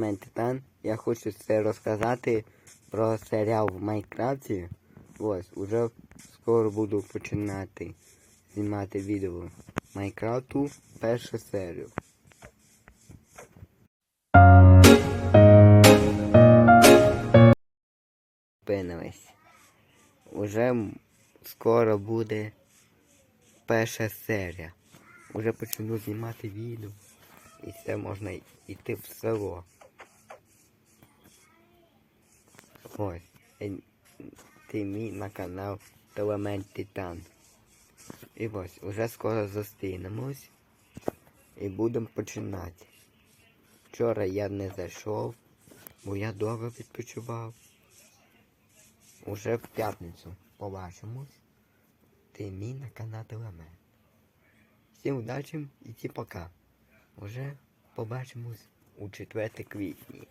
Елемент Титан. Я хочу це розказати про серіал в Майнкрафті. Ось, уже скоро буду починати знімати відео Майнкрафту першу серію. Уже скоро буде перша серія. Уже почну знімати відео. І це можна йти в село. Е, Ти мій на канал Телемент Титан. І ось, уже скоро зустрінемось. І будемо починати. Вчора я не зайшов, бо я довго відпочивав. Уже в п'ятницю побачимось. Ти мій на канал Телемент. Всім удачі і ті пока. Уже побачимось у 4 квітні.